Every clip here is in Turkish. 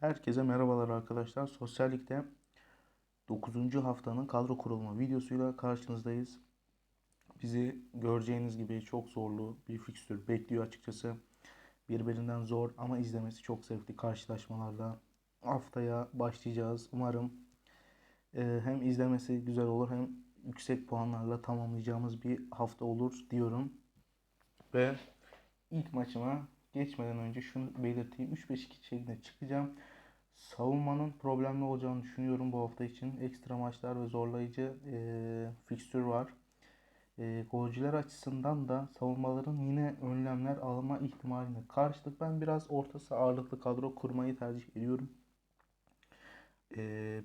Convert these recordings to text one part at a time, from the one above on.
Herkese merhabalar arkadaşlar. Sosyallikte 9. haftanın kadro kurulma videosuyla karşınızdayız. Bizi göreceğiniz gibi çok zorlu bir fikstür bekliyor açıkçası. Birbirinden zor ama izlemesi çok zevkli karşılaşmalarla haftaya başlayacağız. Umarım e, hem izlemesi güzel olur hem yüksek puanlarla tamamlayacağımız bir hafta olur diyorum. Ve ilk maçıma geçmeden önce şunu belirteyim. 3-5-2 şeklinde çıkacağım. Savunmanın problemli olacağını düşünüyorum bu hafta için. Ekstra maçlar ve zorlayıcı e, fikstür var. E, golcüler açısından da savunmaların yine önlemler alma ihtimaline karşılık ben biraz ortası ağırlıklı kadro kurmayı tercih ediyorum.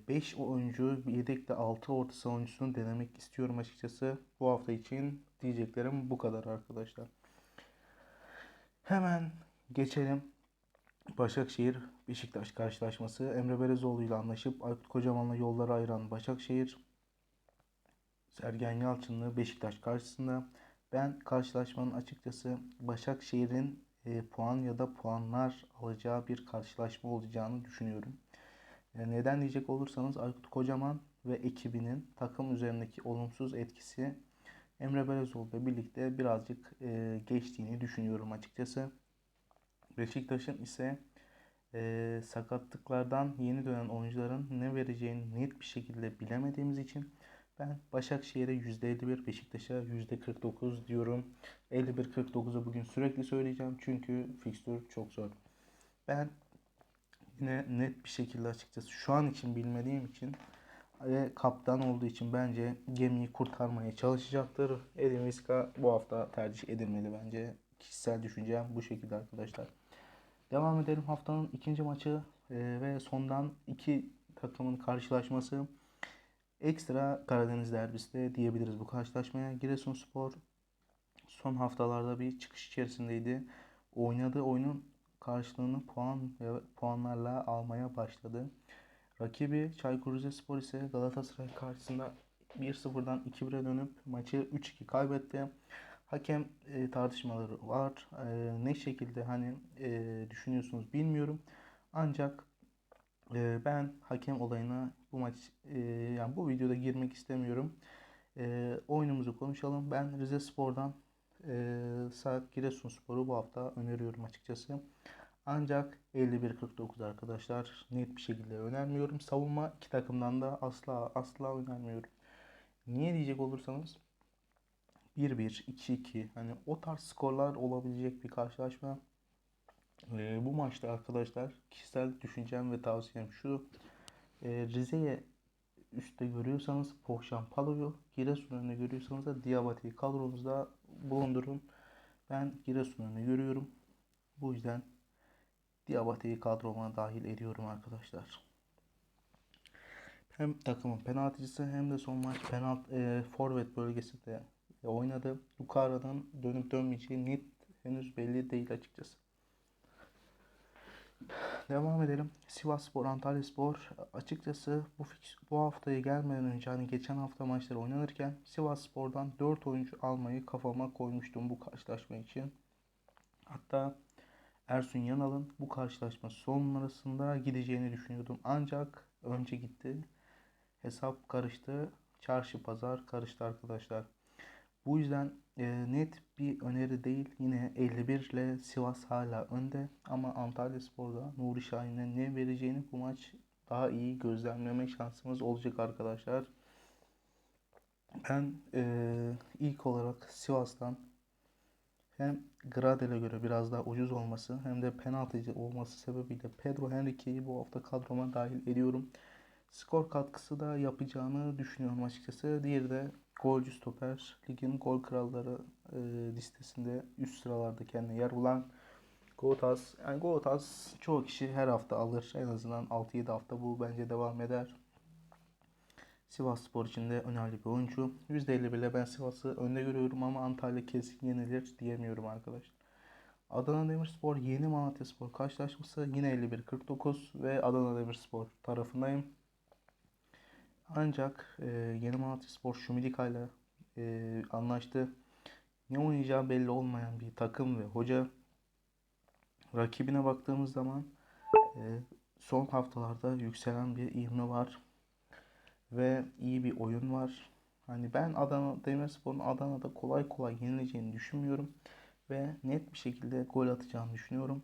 5 oyuncu yedekte 6 orta savuncusunu denemek istiyorum açıkçası. Bu hafta için diyeceklerim bu kadar arkadaşlar. Hemen geçelim. Başakşehir Beşiktaş karşılaşması. Emre Belezoğlu ile anlaşıp Aykut Kocaman'la yolları ayıran Başakşehir Sergen Yalçın'lı Beşiktaş karşısında. Ben karşılaşmanın açıkçası Başakşehir'in e, puan ya da puanlar alacağı bir karşılaşma olacağını düşünüyorum. Yani neden diyecek olursanız Aykut Kocaman ve ekibinin takım üzerindeki olumsuz etkisi Emre Belezoğlu ile birlikte birazcık e, geçtiğini düşünüyorum açıkçası. Beşiktaş'ın ise e, sakatlıklardan yeni dönen oyuncuların ne vereceğini net bir şekilde bilemediğimiz için ben Başakşehir'e %51, Beşiktaş'a %49 diyorum. 51-49'u bugün sürekli söyleyeceğim çünkü fikstür çok zor. Ben yine net bir şekilde açıkçası şu an için bilmediğim için ve kaptan olduğu için bence gemiyi kurtarmaya çalışacaktır. Edin Visca bu hafta tercih edilmeli bence. Kişisel düşüncem bu şekilde arkadaşlar. Devam edelim haftanın ikinci maçı e, ve sondan iki takımın karşılaşması. Ekstra Karadeniz derbisi de diyebiliriz bu karşılaşmaya. Giresunspor son haftalarda bir çıkış içerisindeydi. Oynadığı oyunun karşılığını puan ve puanlarla almaya başladı. Rakibi Çaykur Rizespor ise Galatasaray karşısında 1-0'dan 2-1'e dönüp maçı 3-2 kaybetti. Hakem e, tartışmaları var. E, ne şekilde hani e, düşünüyorsunuz bilmiyorum. Ancak e, ben hakem olayına bu maç e, yani bu videoda girmek istemiyorum. E, oyunumuzu konuşalım. Ben Rize Spor'dan e, Saat Giresunspor'u bu hafta öneriyorum açıkçası. Ancak 51-49 arkadaşlar net bir şekilde önermiyorum. Savunma iki takımdan da asla asla önermiyorum. Niye diyecek olursanız 1-1, 2-2 hani o tarz skorlar olabilecek bir karşılaşma. Ee, bu maçta arkadaşlar kişisel düşüncem ve tavsiyem şu. Ee, Rize'ye üstte görüyorsanız Pohşan Palo'yu, Giresun önünde görüyorsanız da Diabate'yi kadronuzda bulundurun. Ben Giresun önünde görüyorum. Bu yüzden Diabate'yi kadroma dahil ediyorum arkadaşlar. Hem takımın penaltıcısı hem de son maç penaltı e, forvet bölgesinde oynadı. Lukara'dan dönüp dönmeyeceği net henüz belli değil açıkçası. Devam edelim. Sivasspor, Antalyaspor açıkçası bu bu haftaya gelmeden önce hani geçen hafta maçları oynanırken Sivasspor'dan 4 oyuncu almayı kafama koymuştum bu karşılaşma için. Hatta Ersun Yanal'ın bu karşılaşma sonrasında gideceğini düşünüyordum. Ancak önce gitti. Hesap karıştı. Çarşı pazar karıştı arkadaşlar. Bu yüzden e, net bir öneri değil. Yine 51 ile Sivas hala önde. Ama Antalya Spor'da Nuri Şahin'e ne vereceğini bu maç daha iyi gözlemleme şansımız olacak arkadaşlar. Ben e, ilk olarak Sivas'tan hem Gradel'e göre biraz daha ucuz olması hem de penaltıcı olması sebebiyle Pedro Henrique'yi bu hafta kadroma dahil ediyorum. Skor katkısı da yapacağını düşünüyorum açıkçası. Diğeri de golcü stoper. Ligin gol kralları e, listesinde üst sıralarda kendine yer bulan Gotas. Yani Gotas çoğu kişi her hafta alır. En azından 6-7 hafta bu bence devam eder. Sivas Spor için de önemli bir oyuncu. %51 ile ben Sivas'ı önde görüyorum ama Antalya kesin yenilir diyemiyorum arkadaşlar. Adana Demirspor yeni Malatya Spor karşılaşması yine 51-49 ve Adana Demirspor tarafındayım. Ancak e, yeni Malatya Spor Şumidika ile e, anlaştı. Ne oynayacağı belli olmayan bir takım ve hoca. Rakibine baktığımız zaman e, son haftalarda yükselen bir ivme var ve iyi bir oyun var. Hani ben Adana Demirspor'un Adana'da kolay kolay yenileceğini düşünmüyorum ve net bir şekilde gol atacağını düşünüyorum.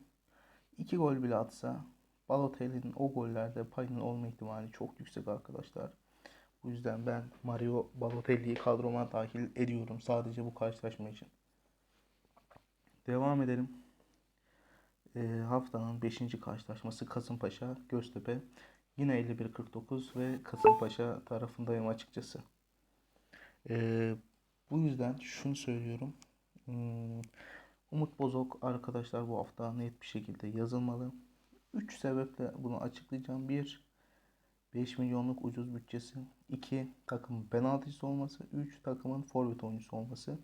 İki gol bile atsa Balotelli'nin o gollerde payının olma ihtimali çok yüksek arkadaşlar. Bu yüzden ben Mario Balotelli'yi kadroma dahil ediyorum sadece bu karşılaşma için. Devam edelim. E, haftanın 5. karşılaşması Kasımpaşa Göztepe. Yine 51-49 ve Kasımpaşa tarafındayım açıkçası. E, bu yüzden şunu söylüyorum. Hmm, Umut Bozok arkadaşlar bu hafta net bir şekilde yazılmalı. 3 sebeple bunu açıklayacağım. 1. 5 milyonluk ucuz bütçesi. 2. Takımın penaltıcısı olması. 3. Takımın forvet oyuncusu olması.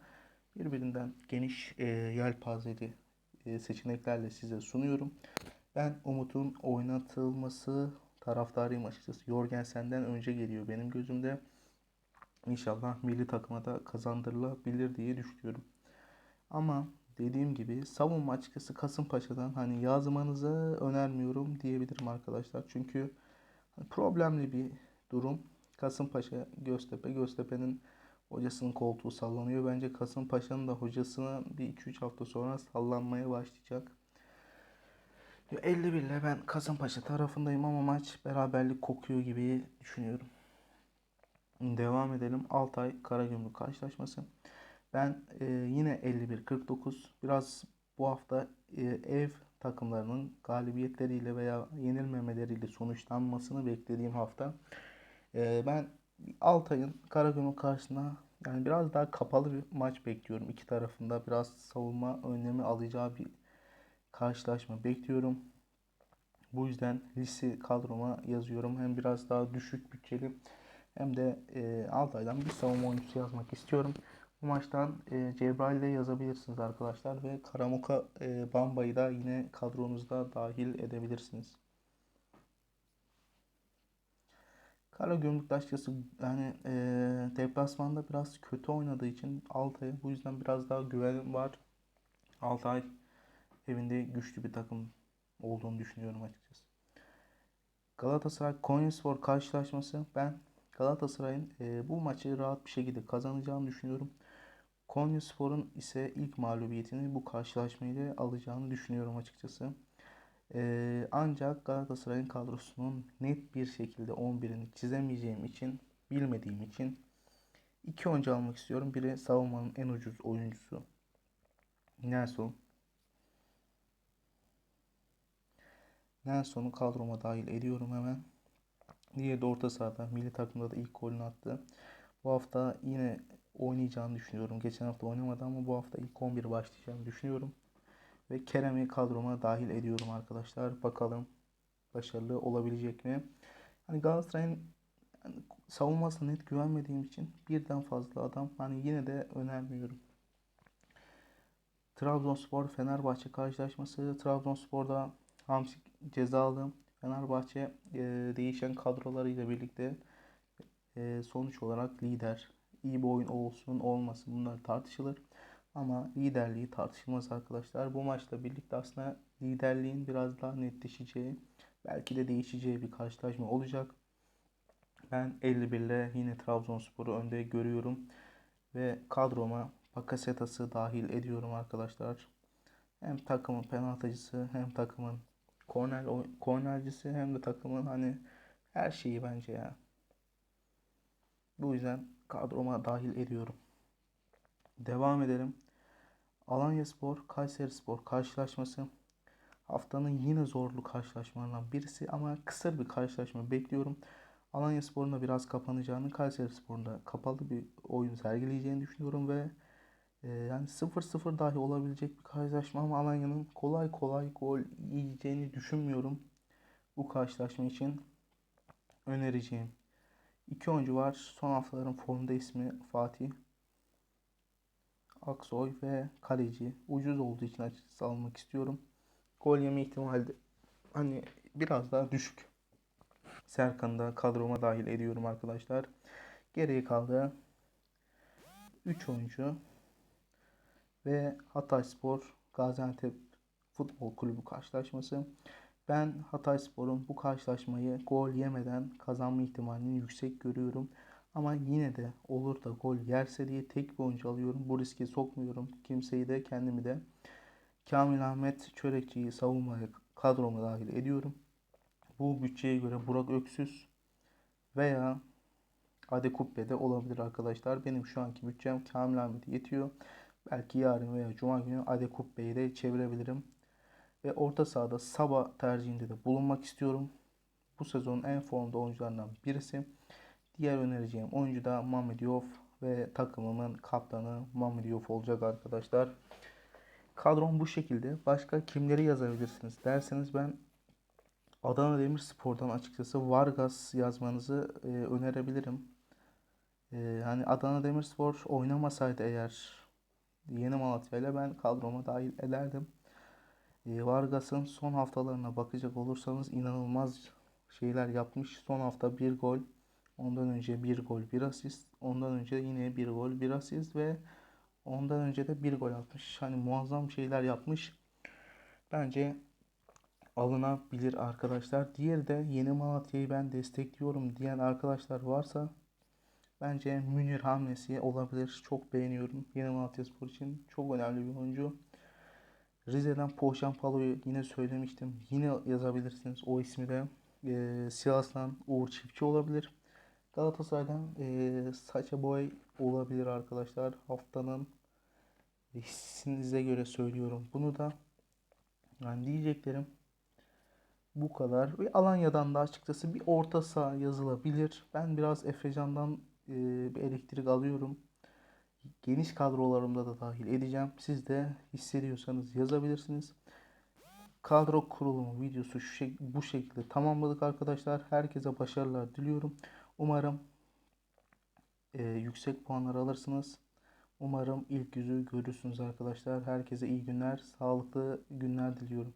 Birbirinden geniş e, yelpazeli e, seçeneklerle size sunuyorum. Ben Umut'un oynatılması taraftarıyım açıkçası. Jorgensen'den önce geliyor benim gözümde. İnşallah milli takıma da kazandırılabilir diye düşünüyorum. Ama dediğim gibi savunma açıkçası Kasımpaşa'dan hani yazmanızı önermiyorum diyebilirim arkadaşlar. Çünkü problemli bir durum. Kasımpaşa Göztepe. Göztepe'nin hocasının koltuğu sallanıyor. Bence Kasımpaşa'nın da hocasına bir 2-3 hafta sonra sallanmaya başlayacak. 51 ile ben Kasımpaşa tarafındayım ama maç beraberlik kokuyor gibi düşünüyorum. Devam edelim. Altay Karagümrük karşılaşması. Ben e, yine 51-49 biraz bu hafta e, ev takımlarının galibiyetleriyle veya yenilmemeleriyle sonuçlanmasını beklediğim hafta. E, ben Altay'ın Karagümrük karşısında yani biraz daha kapalı bir maç bekliyorum. İki tarafında biraz savunma önlemi alacağı bir karşılaşma bekliyorum. Bu yüzden lise kadroma yazıyorum. Hem biraz daha düşük bütçeli hem de e, Altay'dan bir savunma oyuncusu yazmak istiyorum. Bu maçtan e, Cebrail'de yazabilirsiniz arkadaşlar ve Karamoka e, Bamba'yı da yine kadronuzda dahil edebilirsiniz. Kara Gümrük açıkçası yani e, deplasmanda biraz kötü oynadığı için Altay'a bu yüzden biraz daha güven var. Altay evinde güçlü bir takım olduğunu düşünüyorum açıkçası. Galatasaray Konyaspor karşılaşması ben Galatasaray'ın e, bu maçı rahat bir şekilde kazanacağını düşünüyorum. Konyaspor'un ise ilk mağlubiyetini bu karşılaşmayla alacağını düşünüyorum açıkçası. Ee, ancak Galatasaray'ın kadrosunun net bir şekilde 11'ini çizemeyeceğim için, bilmediğim için iki oyuncu almak istiyorum. Biri savunmanın en ucuz oyuncusu Nelson. Nelson'u kadroma dahil ediyorum hemen. Diğeri de orta sahada. Milli takımda da ilk golünü attı. Bu hafta yine oynayacağını düşünüyorum. Geçen hafta oynamadı ama bu hafta ilk 11 başlayacağını düşünüyorum. Ve Kerem'i kadroma dahil ediyorum arkadaşlar. Bakalım başarılı olabilecek mi? Hani Galatasaray'ın yani savunmasına net güvenmediğim için birden fazla adam hani yine de önermiyorum. Trabzonspor Fenerbahçe karşılaşması. Trabzonspor'da Hamsik cezalı. Fenerbahçe e, değişen kadrolarıyla birlikte e, sonuç olarak lider. İyi bir oyun olsun olmasın bunlar tartışılır. Ama liderliği tartışılmaz arkadaşlar. Bu maçla birlikte aslında liderliğin biraz daha netleşeceği, belki de değişeceği bir karşılaşma olacak. Ben 51 ile yine Trabzonspor'u önde görüyorum. Ve kadroma Bakasetas'ı dahil ediyorum arkadaşlar. Hem takımın penaltıcısı hem takımın korner kornercisi hem de takımın hani her şeyi bence ya. Bu yüzden kadroma dahil ediyorum. Devam edelim. Alanya Spor, Kayseri Spor karşılaşması haftanın yine zorlu karşılaşmalarından birisi ama kısa bir karşılaşma bekliyorum. Alanya Spor'un da biraz kapanacağını, Kayseri Spor'un da kapalı bir oyun sergileyeceğini düşünüyorum ve e, yani 0-0 dahi olabilecek bir karşılaşma ama Alanya'nın kolay kolay gol yiyeceğini düşünmüyorum. Bu karşılaşma için önereceğim. İki oyuncu var. Son haftaların formda ismi Fatih Aksoy ve kaleci. Ucuz olduğu için açıkçası almak istiyorum. Gol yeme ihtimali de hani biraz daha düşük. Serkan'ı da kadroma dahil ediyorum arkadaşlar. Geriye kaldı 3 oyuncu ve Hatay Spor Gaziantep Futbol Kulübü karşılaşması. Ben Hatayspor'un bu karşılaşmayı gol yemeden kazanma ihtimalini yüksek görüyorum. Ama yine de olur da gol yerse diye tek bir oyuncu alıyorum. Bu riski sokmuyorum. Kimseyi de kendimi de. Kamil Ahmet Çörekçi'yi savunmaya kadroma dahil ediyorum. Bu bütçeye göre Burak Öksüz veya Adekubbe de olabilir arkadaşlar. Benim şu anki bütçem Kamil Ahmet'e yetiyor. Belki yarın veya cuma günü Adekubbe'yi de çevirebilirim. Ve orta sahada Saba tercihinde de bulunmak istiyorum. Bu sezonun en formda oyuncularından birisi. Diğer önereceğim oyuncu da Mamediyov ve takımımın kaptanı Mamediyov olacak arkadaşlar. Kadrom bu şekilde. Başka kimleri yazabilirsiniz derseniz ben Adana Demirspor'dan açıkçası Vargas yazmanızı e, önerebilirim. E, hani Adana Demirspor oynamasaydı eğer Yeni Malatya ile ben kadroma dahil ederdim. E, Vargas'ın son haftalarına bakacak olursanız inanılmaz şeyler yapmış. Son hafta bir gol, ondan önce bir gol, bir asist, ondan önce yine bir gol, bir asist ve ondan önce de bir gol atmış. Hani muazzam şeyler yapmış. Bence alınabilir arkadaşlar. Diğeri de Yeni Malatya'yı ben destekliyorum diyen arkadaşlar varsa bence Münir hamlesi olabilir. Çok beğeniyorum Yeni Malatya Spor için. Çok önemli bir oyuncu. Rize'den Poğaçan Palo'yu yine söylemiştim. Yine yazabilirsiniz o ismi de. Ee, Sivas'tan Uğur Çiftçi olabilir. Galatasaray'dan e, Saça Boy olabilir arkadaşlar. Haftanın hissinize göre söylüyorum. Bunu da yani diyeceklerim bu kadar. Ve Alanya'dan da açıkçası bir orta saha yazılabilir. Ben biraz Efecan'dan e, bir elektrik alıyorum. Geniş kadrolarımda da dahil edeceğim. Siz de hissediyorsanız yazabilirsiniz. Kadro kurulumu videosu şu şek- bu şekilde tamamladık arkadaşlar. Herkese başarılar diliyorum. Umarım e, yüksek puanlar alırsınız. Umarım ilk yüzü görürsünüz arkadaşlar. Herkese iyi günler, sağlıklı günler diliyorum.